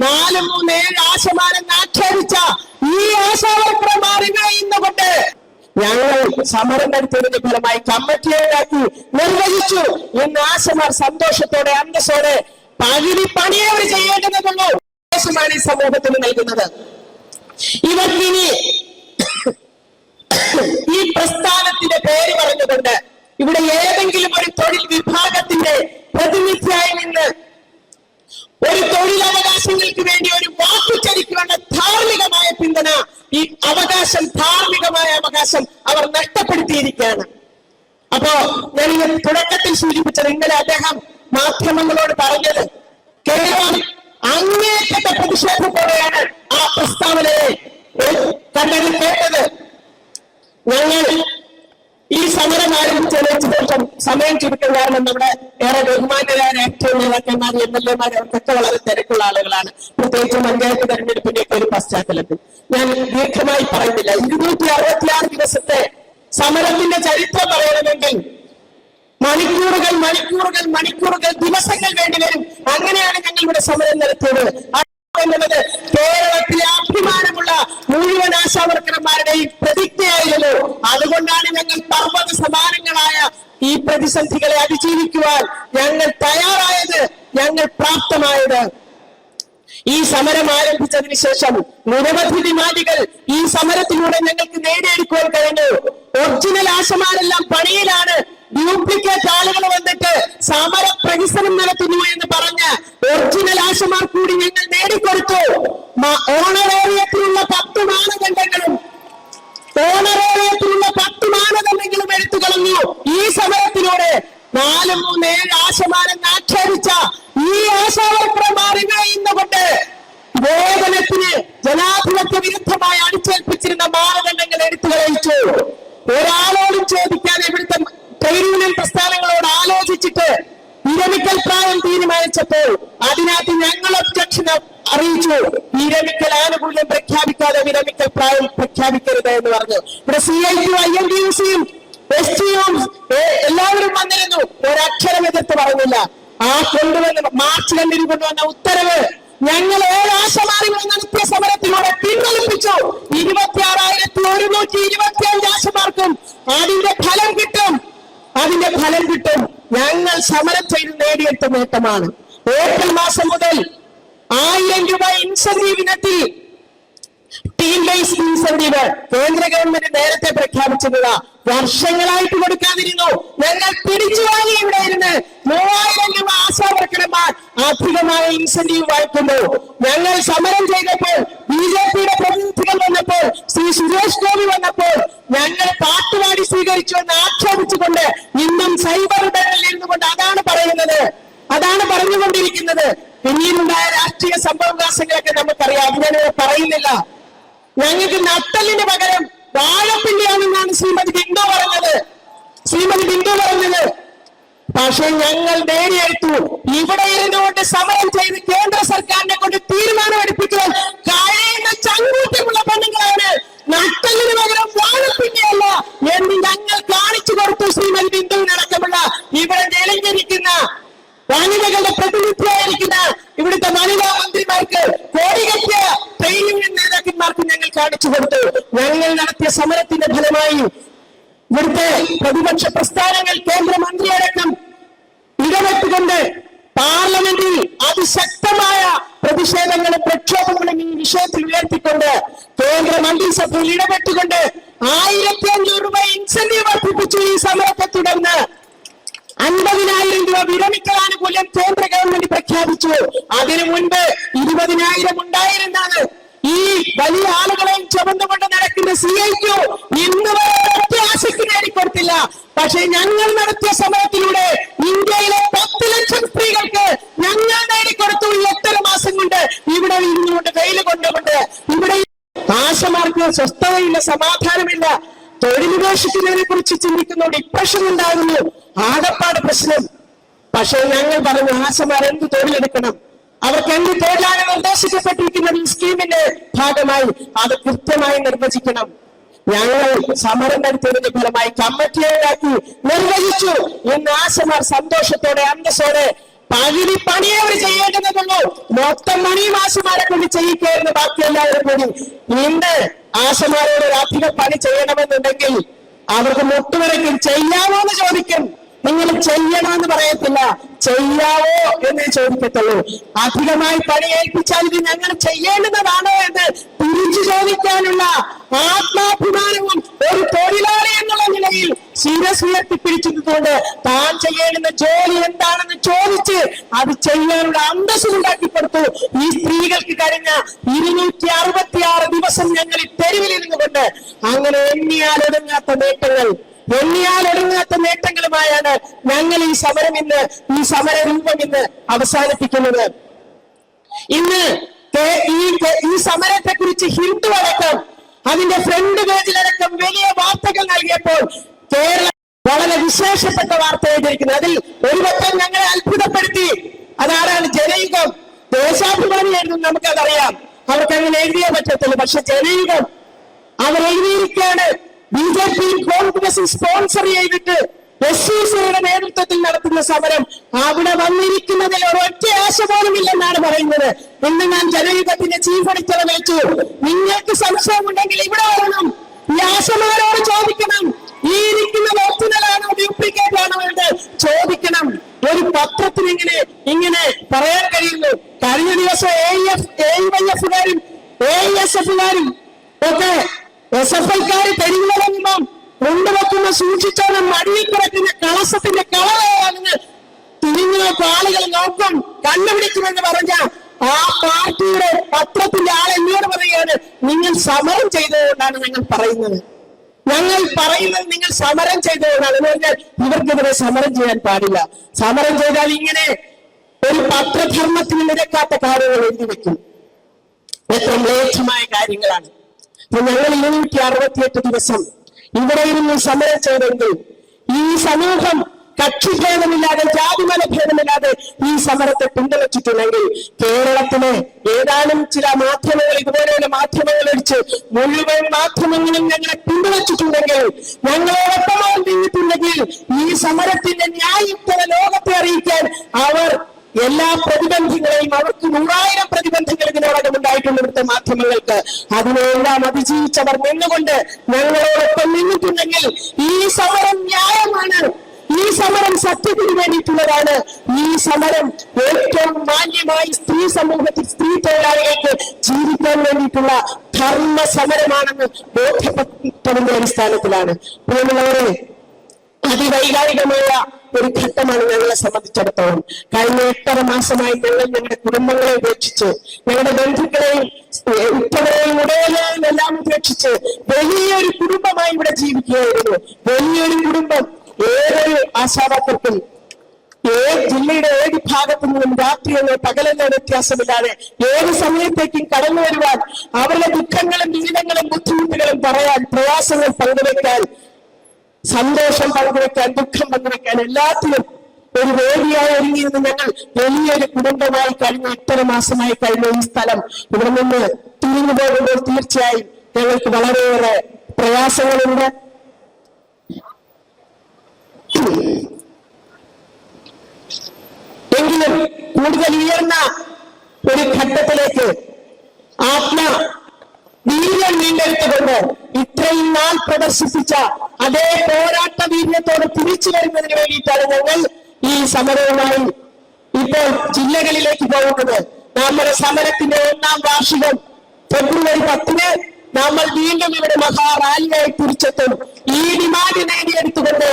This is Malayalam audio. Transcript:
നാല് മൂന്ന് ഏഴ് ആക്ഷേപിച്ച ഈ ആശാവർക്കർമാർ ഇന്ന് ഇന്നുകൊണ്ട് ഞങ്ങൾ സമരം നടത്തിയതിന്റെ ഫലമായി കമ്മിറ്റിയെ ഉണ്ടാക്കി നിർവഹിച്ചു. ഇന്ന് ആശമാർ സന്തോഷത്തോടെ അന്തസ്സോടെ പകുതി പണിയെ അവർ ചെയ്യേണ്ടതുള്ളൂ ാണ് ഈ സമൂഹത്തിന് നൽകുന്നത്. ഇവർക്കിനി ഈ പ്രസ്ഥാനത്തിന്റെ പേര് പറഞ്ഞുകൊണ്ട് ഇവിടെ ഏതെങ്കിലും ഒരു തൊഴിൽ വിഭാഗത്തിന്റെ പ്രതിനിധിയായി നിന്ന് ഒരു തൊഴിലവകാശങ്ങൾക്ക് അവകാശം ധാർമ്മികമായ അവകാശം അവർ നഷ്ടപ്പെടുത്തിയിരിക്കുകയാണ്. അപ്പോ ഞാൻ തുടക്കത്തിൽ സൂചിപ്പിച്ചത് ഇന്നലെ അദ്ദേഹം മാധ്യമങ്ങളോട് പറഞ്ഞത് കേരളം അങ്ങേറ്റത്തെ പ്രതിഷേധത്തോടെയാണ് ആ പ്രസ്താവനയെ കണ്ടത് കേട്ടത് ഞങ്ങൾ ഈ സമരം ആരംഭിച്ചതിനു ശേഷം സമയം ചുരുക്കം കാരണം നമ്മുടെ ഏറെ ബഹുമാനരായ രാഷ്ട്രീയ നേതാക്കന്മാർ എം എൽ എമാർ അവർക്കൊക്കെ വളരെ തിരക്കുള്ള ആളുകളാണ്. പ്രത്യേകിച്ച് പഞ്ചായത്ത് തെരഞ്ഞെടുപ്പിന്റെ ഒരു പശ്ചാത്തലത്തിൽ. ഞാൻ ദീർഘമായി പറയുന്നില്ല. ഇരുന്നൂറ്റി അറുപത്തിയാറ് ദിവസത്തെ സമരത്തിന്റെ ചരിത്രം പറയണമെങ്കിൽ മണിക്കൂറുകൾ മണിക്കൂറുകൾ മണിക്കൂറുകൾ ദിവസങ്ങൾ വേണ്ടിവരും അങ്ങനെയാണ് ഞങ്ങൾ ഇവിടെ സമരം നടത്തിയത്. എന്നുള്ളത് കേരളത്തിലെ അഭിമാനമുള്ള മുഴുവൻ ആശാവർക്കർമാരുടെയും പ്രതിജ്ഞയായിരുന്നു. അതുകൊണ്ടാണ് ഞങ്ങൾ പർവത സമാനങ്ങളായ ഈ പ്രതിസന്ധികളെ അതിജീവിക്കുവാൻ ഞങ്ങൾ തയ്യാറായത് ഞങ്ങൾ പ്രാപ്തമായത്. ഈ സമരം ആരംഭിച്ചതിന് ശേഷം നിരവധി ഡിമാൻഡുകൾ ഈ സമരത്തിലൂടെ ഞങ്ങൾക്ക് നേടിയെടുക്കുവാൻ കഴിഞ്ഞു. ഒറിജിനൽ ആശമാരെല്ലാം പണിയിലാണ് ഡ്യൂപ്ലിക്കേറ്റ് ആളുകൾ തീരുമാനിച്ചപ്പോൾ അതിനകത്ത് ഞങ്ങൾ ഒബ്ജക്ഷൻ അറിയിച്ചു. വിരമിക്കൽ ആനുകൂല്യം പ്രഖ്യാപിക്കാതെ വിരമിക്കൽ പ്രായം പ്രഖ്യാപിക്കരുത് എന്ന് പറഞ്ഞു. ഇവിടെ C I T I N D U സിയും എസ് ടിയും എല്ലാവരും വന്നിരുന്നു. ഒരക്ഷരം എതിർത്ത് പറഞ്ഞില്ല ആ കൊണ്ടുവന്ന മാർച്ച് രണ്ടിന് കൊണ്ടുവന്ന ഉത്തരവ് ഞങ്ങൾ ഏഴ് ആശമാരികൾ നടത്തിയ സമരത്തിലൂടെ പിൻവലിപ്പിച്ചു. ഇരുപത്തിയാറായിരത്തി ഒരുന്നൂറ്റി ഇരുപത്തി അഞ്ച് ആശമാർക്കും അതിന്റെ ഫലം കിട്ടും. അതിന്റെ ഫലം കിട്ടും. ഞങ്ങൾ സമരം ചെയ്ത് നേടിയെടുത്ത നേട്ടമാണ്. ഏപ്രിൽ മാസം മുതൽ ആയിരം രൂപ ഇൻസെന്റീവ് ടീം ബേസ് ഇൻസെന്റീവ് കേന്ദ്ര ഗവൺമെന്റ് നേരത്തെ പ്രഖ്യാപിച്ചതാ വർഷങ്ങളായിട്ട് കൊടുക്കാതിരുന്നു. ഞങ്ങൾ പിടിച്ചു വാങ്ങി ഇവിടെ ഇരുന്ന് മൂവായിരം രൂപ ആശാവർക്കർമാർ അധികമായ ഇൻസെന്റീവ് വായിക്കുന്നു. ഞങ്ങൾ സമരം ചെയ്തപ്പോൾ ബി ജെ പിയുടെ പ്രതിനിധികൾ വന്നപ്പോൾ ശ്രീ സുരേഷ് ഗോപി വന്നപ്പോൾ ഞങ്ങൾ പാട്ടുപാടി സ്വീകരിച്ചു എന്ന് ആക്ഷേപിച്ചുകൊണ്ട് ഇന്നും സൈബർ ഇടങ്ങളിൽ ഇരുന്നുകൊണ്ട് അതാണ് പറയുന്നത്. അതാണ് പറഞ്ഞുകൊണ്ടിരിക്കുന്നത്. പിന്നീടുണ്ടായ രാഷ്ട്രീയ സംഭവവികാസങ്ങളൊക്കെ നമുക്കറിയാം. അത് ഞാനിവിടെ പറയുന്നില്ല. ഞങ്ങൾക്ക് നട്ടലിന് പകരം വാഴപ്പിള്ളിയാണെന്നാണ് ശ്രീമതി ബിന്ദു പറഞ്ഞത്. ശ്രീമതി ബിന്ദു പറഞ്ഞത്. പക്ഷെ ഞങ്ങൾ നേടിയെടുത്തു. ഇവിടെ ഇരുന്നുകൊണ്ട് സമരം ചെയ്ത് കേന്ദ്ര സർക്കാരിനെ കൊണ്ട് തീരുമാനമെടുപ്പിക്കാൻ കഴിയുന്ന ചങ്കൂറ്റമുള്ള പെണ്ണുങ്ങളാണ്. നട്ടലിന് പകരം വാഴപ്പിണ്ടിയല്ല എന്ന് ഞങ്ങൾ കാണിച്ചു കൊടുത്തു ശ്രീമതി ബിന്ദുവിനടക്കമുള്ള ഇവിടെ നിലഞ്ഞിരിക്കുന്ന വനിതകളുടെ പ്രതിനിധിയായിരിക്കുന്ന ഇവിടുത്തെ വനിതാ മന്ത്രിമാർക്ക് കോടികെട്ടിയ യൂണിയൻ നേതാക്കന്മാർക്ക് ഞങ്ങൾ കാണിച്ചു കൊടുത്തു. ഞങ്ങൾ നടത്തിയ സമരത്തിന്റെ ഫലമായി ഇവിടുത്തെ പ്രതിപക്ഷ പ്രസ്ഥാനങ്ങൾ കേന്ദ്രമന്ത്രിയടക്കം ഇടപെട്ടുകൊണ്ട് പാർലമെന്റിൽ അതിശക്തമായ പ്രതിഷേധങ്ങളും പ്രക്ഷോഭങ്ങളും ഈ വിഷയത്തിൽ ഉയർത്തിക്കൊണ്ട് കേന്ദ്ര മന്ത്രിസഭയിൽ ഇടപെട്ടുകൊണ്ട് ആയിരത്തി അഞ്ഞൂറ് രൂപ ഇൻസെന്റീവ് വർദ്ധിപ്പിച്ചു ഈ സമരത്തെ തുടർന്ന്. അൻപതിനായിരം രൂപ വിരമിക്കൽ ആനുകൂല്യം കേന്ദ്ര ഗവൺമെന്റ് പ്രഖ്യാപിച്ചു അതിനു മുൻപ് ഇരുപതിനായിരം ഉണ്ടായിരുന്നാണ് ഈ വലിയ ആളുകളെയും ചുമന്നുകൊണ്ട് നടക്കുന്ന സി ഐ ക്യു ഇന്ന് ആശയ്ക്ക് നേടിക്കൊടുത്തില്ല പക്ഷെ ഞങ്ങൾ നടത്തിയ സമരത്തിലൂടെ ഇന്ത്യയിലെ പത്ത് ലക്ഷം സ്ത്രീകൾക്ക് ഞങ്ങൾ നേടിക്കൊടുത്തു. എട്ടര മാസം കൊണ്ട് ഇവിടെ ഇരുന്നുകൊണ്ട് വെയിൽ കൊണ്ടുകൊണ്ട് ഇവിടെ ആശമാർക്ക് സ്വസ്ഥതയില്ല സമാധാനമില്ല. തൊഴിലുപേക്ഷിക്കുന്നതിനെ കുറിച്ച് ചിന്തിക്കുന്ന ഡിപ്രഷൻ ഉണ്ടാകുന്നു. ആകപ്പാട് പ്രശ്നം. പക്ഷേ ഞങ്ങൾ പറഞ്ഞു ആശമാർ എന്ത് തൊഴിലെടുക്കണം. അവർക്ക് എന്ത് തൊഴിലാണ് നിർദ്ദേശിക്കപ്പെട്ടിരിക്കുന്നത് ഈ സ്കീമിന്റെ ഭാഗമായി? അത് കൃത്യമായി നിർവചിക്കണം. ഞങ്ങൾ സമരം നടത്തിയതിന്റെ ഫലമായി കമ്മിറ്റിയെ ഉണ്ടാക്കി നിർവഹിച്ചു. ഇന്ന് ആശമാർ സന്തോഷത്തോടെ അന്തസ്സോടെ പകുതി പണിയെ അവർ ചെയ്യേണ്ടതുള്ളൂ. മൊത്തം മണി ആശമാരെ കൊണ്ട് ചെയ്യിക്കായിരുന്നു ബാക്കി എല്ലാവരും കൂടി. ഇന്ന് ആശമാരോട് ഒരു പണി ചെയ്യണമെന്നുണ്ടെങ്കിൽ അവർക്ക് മുട്ടുവരയ്ക്കും ചെയ്യാമോ എന്ന് ചോദിക്കും. നിങ്ങൾ ചെയ്യണമെന്ന് പറയത്തില്ല. ചെയ്യാവോ എന്ന് ചോദിക്കത്തുള്ളൂ. അധികമായി പണി ഏൽപ്പിച്ചാൽ ഇത് ഞങ്ങൾ ചെയ്യേണ്ടുന്നതാണോ എന്ന് തിരിച്ചു ചോദിക്കാനുള്ള ആത്മാഭിമാനവും ഒരു തൊഴിലാളി എന്നുള്ള നിലയിൽ ശിരസ് ഉയർത്തിപ്പിടിച്ചതുകൊണ്ട് താൻ ചെയ്യേണ്ടുന്ന ജോലി എന്താണെന്ന് ചോദിച്ച് അത് ചെയ്യാനുള്ള അന്തസ് ഉണ്ടാക്കിക്കൊടുത്തു ഈ സ്ത്രീകൾക്ക് കഴിഞ്ഞ ഇരുന്നൂറ്റി അറുപത്തി ദിവസം ഞങ്ങൾ ഈ തെരുവിലിരുന്നു കൊണ്ട് അങ്ങനെ എണ്ണിയാലൊതുങ്ങാത്ത നേട്ടങ്ങൾ എണ്ണിയാൽ ഒടുങ്ങാത്ത നേട്ടങ്ങളുമായാണ് ഞങ്ങൾ ഈ സമരം ഇന്ന് ഈ സമര രൂപം ഇന്ന് അവസാനിപ്പിക്കുന്നത്. ഇന്ന് ഈ സമരത്തെ കുറിച്ച് ഹിന്ദു അടക്കം അതിന്റെ ഫ്രണ്ട് പേജിലടക്കം വലിയ വാർത്തകൾ നൽകിയപ്പോൾ കേരളം വളരെ വിശേഷപ്പെട്ട വാർത്ത എഴുതിയിരിക്കുന്നത് അതിൽ ഒരു പക്ഷം ഞങ്ങളെ അത്ഭുതപ്പെടുത്തി. അതാരാണ് ജനയുഗം? ദേശാഭിമാനി എഴുതും നമുക്കതറിയാം. അവർക്ക് അങ്ങനെ എഴുതിയേ പറ്റത്തുള്ളൂ. പക്ഷെ ജനയുഗം അവർ എഴുതിയിരിക്കുകയാണ്. B J P Congress sponsor ചെയ്തിട്ട് എസ് സി സിയുടെ നേതൃത്വത്തിൽ നടത്തുന്ന സമരം അവിടെ വന്നിരിക്കുന്നതിൽ ഒരൊറ്റ ആശ പോലും ഇല്ലെന്നാണ് പറയുന്നത്. ഇന്ന് ഞാൻ ജനയുഗത്തിന്റെ ചീഫ് എഡിറ്ററെ വിളിച്ചു നിങ്ങൾക്ക് സംശയമുണ്ടെങ്കിൽ ഇവിടെ വരണം. ഈ ആശമാരോട് ചോദിക്കണം. ഈ ഇരിക്കുന്ന ഒറിജിനലാണോ ഡ്യൂപ്ലിക്കേറ്റ് ആണോ എന്ന് ചോദിക്കണം. ഒരു പത്രത്തിന് ഇങ്ങനെ ഇങ്ങനെ പറയാൻ കഴിയുന്നു. കഴിഞ്ഞ ദിവസം എ എഫ് എ വൈ എഫുകാരും എ എസ് എഫുകാരും ഒക്കെ എസ് എഫ് ഐക്കാര് തെരുവിലിറങ്ങുമ്പം കൊണ്ടുവെക്കുന്ന സൂക്ഷിച്ചോണം മടിയിൽ കിടക്കുന്ന കളസത്തിന്റെ കളവയാണെന്ന് തിരിഞ്ഞു നോക്കും ആളുകൾ നോക്കും കണ്ടുപിടിക്കുമെന്ന് പറഞ്ഞ ആ പാർട്ടിയുടെ പത്രത്തിന്റെ ആൾ എന്നോട് പറയുകയാണ് നിങ്ങൾ സമരം ചെയ്തതുകൊണ്ടാണ് ഞങ്ങൾ പറയുന്നത്. ഞങ്ങൾ പറയുന്നത് നിങ്ങൾ സമരം ചെയ്തതുകൊണ്ടാണ് എന്ന് പറഞ്ഞാൽ ഇവർക്കെതിരെ സമരം ചെയ്യാൻ പാടില്ല. സമരം ചെയ്താൽ ഇങ്ങനെ ഒരു പത്രധർമ്മത്തിന് നിരക്കാത്ത കാര്യങ്ങൾ എഴുതി വെക്കും. ഏറ്റവും മ്ലേച്ഛമായ കാര്യങ്ങളാണ്. അപ്പൊ ഞങ്ങൾ ഇരുന്നൂറ്റി അറുപത്തിയെട്ട് ദിവസം ഇവിടെ ഇരുന്ന് സമരം ചെയ്തെങ്കിൽ ഈ സമൂഹം കക്ഷിഭേദമില്ലാതെ ജാതിമല ഭേദമില്ലാതെ ഈ സമരത്തെ പിന്തുണച്ചിട്ടുണ്ടെങ്കിൽ കേരളത്തിലെ ഏതാനും ചില മാധ്യമങ്ങൾ ഇതുപോലെയുള്ള മാധ്യമങ്ങൾ അടിച്ച് മുഴുവൻ മാധ്യമങ്ങളും ഞങ്ങളെ പിന്തുണച്ചിട്ടുണ്ടെങ്കിൽ ഞങ്ങളോടൊപ്പമായി നിന്നിട്ടുണ്ടെങ്കിൽ ഈ സമരത്തിന്റെ ന്യായുക്തത ലോകത്തെ അറിയിക്കാൻ അവർ എല്ലാ പ്രതിബന്ധങ്ങളെയും അവർക്ക് നൂറായിരം ഇവിടുത്തെ മാധ്യമങ്ങൾക്ക് അതിനെല്ലാം അതിജീവിച്ചവർ നിന്നുകൊണ്ട് ഞങ്ങളോടൊപ്പം നിന്നിട്ടുണ്ടെങ്കിൽ ഈ സമരം ന്യായമാണ്. ഈ സമരം സത്യത്തിന് വേണ്ടിയിട്ടുള്ളതാണ്. ഈ സമരം ഏറ്റവും മാന്യമായി സ്ത്രീ സമൂഹത്തിൽ സ്ത്രീ തൊഴിലാളികൾക്ക് ജീവിക്കാൻ വേണ്ടിയിട്ടുള്ള ധർമ്മ സമരമാണെന്ന് ബോധ്യപ്പെട്ടതിന്റെ അടിസ്ഥാനത്തിലാണ് അതിവൈകാരികമായ ഒരു ഘട്ടമാണ് ഞങ്ങളെ സംബന്ധിച്ചിടത്തോളം. കഴിഞ്ഞ എട്ടര മാസമായി ഞങ്ങൾ ഞങ്ങളുടെ കുടുംബങ്ങളെ ഉപേക്ഷിച്ച്. ഞങ്ങളുടെ ബന്ധുക്കളെയും ഉപ്പകളെയും ഉടയനെയും എല്ലാം ഉപേക്ഷിച്ച് വലിയൊരു കുടുംബമായി ഇവിടെ ജീവിക്കുകയായിരുന്നു. വലിയൊരു കുടുംബം. ഏതൊരു ആശാവാക്കത്തിൽ ഏത് ജില്ലയുടെ ഏത് ഭാഗത്തു നിന്നും രാത്രിയെന്നോ പകലെന്നോ വ്യത്യാസമില്ലാതെ ഏത് സമയത്തേക്കും കടന്നു വരുവാൻ അവരുടെ ദുഃഖങ്ങളും ജീവിതങ്ങളും ബുദ്ധിമുട്ടുകളും പറയാൻ പ്രയാസങ്ങൾ പങ്കുവെക്കാൻ സന്തോഷം പങ്കുവെക്കാൻ ദുഃഖം പങ്കുവെക്കാൻ എല്ലാത്തിനും ഒരു വേദിയായി ഒരുങ്ങിയിരുന്ന ഞങ്ങൾ വലിയൊരു കുടുംബമായി കഴിഞ്ഞ എട്ടര മാസമായി കഴിഞ്ഞ ഈ സ്ഥലം ഇവിടെ നിന്ന് തിരിഞ്ഞു പോകുമ്പോൾ തീർച്ചയായും ഞങ്ങൾക്ക് വളരെയേറെ പ്രയാസങ്ങളുണ്ട്. എങ്കിലും കൂടുതൽ ഉയർന്ന ഒരു ഘട്ടത്തിലേക്ക് ആത്മ വീര്യം വീണ്ടെടുത്തുകൊണ്ട് ഇത്രയും നാൾ പ്രദർശിപ്പിച്ച അതേ പോരാട്ട വീര്യത്തോട് തിരിച്ചു വരുന്നതിന് വേണ്ടിയിട്ടാണ് ഞങ്ങൾ ഈ സമരവുമായി ഇപ്പോൾ ജില്ലകളിലേക്ക് പോകുന്നത്. നമ്മുടെ സമരത്തിന്റെ ഒന്നാം വാർഷികം ഫെബ്രുവരി പത്തിന് നമ്മൾ വീണ്ടും ഇവിടെ മഹാറാലിയായി തിരിച്ചെത്തും. ഈ ഡിമാൻഡ് നേടിയെടുത്തുകൊണ്ട്